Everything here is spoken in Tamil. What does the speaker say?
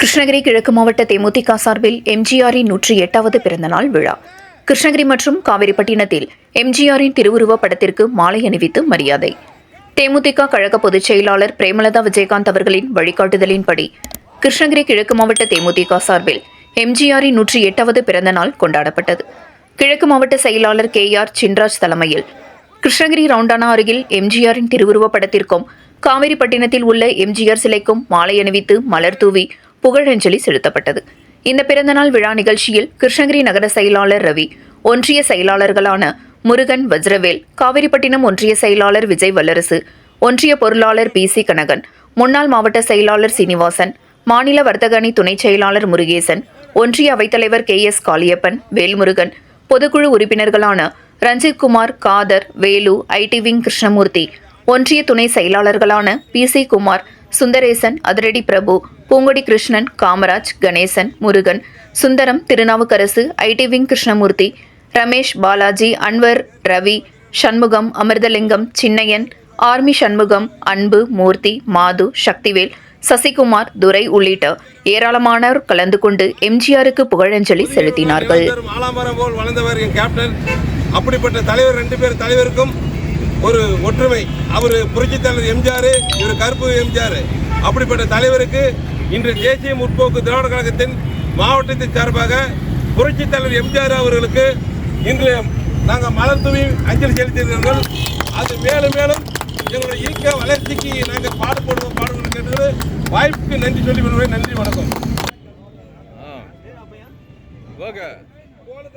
கிருஷ்ணகிரி கிழக்கு மாவட்ட தேமுதிக சார்பில் எம்ஜிஆரின் நூற்றி எட்டாவது பிறந்தநாள் விழா. கிருஷ்ணகிரி மற்றும் காவிரிப்பட்டினத்தில் எம்ஜிஆரின் திருவுருவ படத்திற்கு மாலை அணிவித்து மரியாதை. தேமுதிக கழக பொதுச் செயலாளர் பிரேமலதா விஜயகாந்த் அவர்களின் வழிகாட்டுதலின்படி கிருஷ்ணகிரி கிழக்கு மாவட்ட தேமுதிக சார்பில் எம்ஜிஆரின் நூற்றி எட்டாவது பிறந்தநாள் கொண்டாடப்பட்டது. கிழக்கு மாவட்ட செயலாளர் கே ஆர் சின்ராஜ் தலைமையில் கிருஷ்ணகிரி ரவுண்டானா அருகில் எம்ஜிஆரின் திருவுருவ படத்திற்கும் காவிரிப்பட்டினத்தில் உள்ள எம்ஜிஆர் சிலைக்கும் மாலை அணிவித்து மலர் தூவி புகழஞ்சலி செலுத்தப்பட்டது. இந்த பிறந்தநாள் விழா நிகழ்ச்சியில் கிருஷ்ணகிரி நகர செயலாளர் ரவி ஒன்றிய செயலாளர்களான முருகன் வஜ்ரவேல் காவிரிப்பட்டினம் ஒன்றிய செயலாளர் விஜய் வல்லரசு ஒன்றிய பொருளாளர் பி சி கனகன் முன்னாள் மாவட்ட செயலாளர் சீனிவாசன் மாநில வர்த்தகணி துணைச் செயலாளர் முருகேசன் ஒன்றிய அவைத்தலைவர் கே எஸ் காளியப்பன் வேல்முருகன் பொதுக்குழு உறுப்பினர்களான ரஞ்சித்குமார் காதர் வேலு ஐடி விங் கிருஷ்ணமூர்த்தி ஒன்றிய துணை செயலாளர்களான பி சி குமார் சுந்தரேசன் அதிரடி Prabhu Poongodi Krishnan Kamaraj Ganesan Murugan Sundaram Thirunavukkarasu IT wing Krishnamoorthy Ramesh Balaji Anwar Ravi Shanmugam Amirthalingam Chinnaiyan army Shanmugam Anbu Moorthy Mathu Sakthivel Sasikumar துரை உள்ளிட்ட ஏராளமானோர் கலந்து கொண்டு எம்ஜிஆருக்கு புகழஞ்சலி செலுத்தினார்கள். அப்படிப்பட்ட தலைவர் ரெண்டு பேர் தலைவருக்கும் ஒரு ஒற்றுமை. அவர் புரட்சி தலைவர் எம்ஜிஆர் இவர் கருப்பு எம்ஜிஆர். அப்படிப்பட்ட தலைவருக்கு இன்று தேசிய முற்போக்கு திராவிட கழகத்தின் மாவட்டத்தின் சார்பாக புரட்சி தலைவர் எம்ஜிஆர் அவர்களுக்கு இன்று நாங்கள் மலர் தூவி அஞ்சலி செலுத்தியிருக்கிறோம். அது மேலும் மேலும் எங்களுடைய இயக்க வளர்ச்சிக்கு நாங்கள் பாடுபடுவோம் பாடுவோம் கேட்டது வாய்ப்புக்கு நன்றி சொல்லி நன்றி வணக்கம். ஓகே.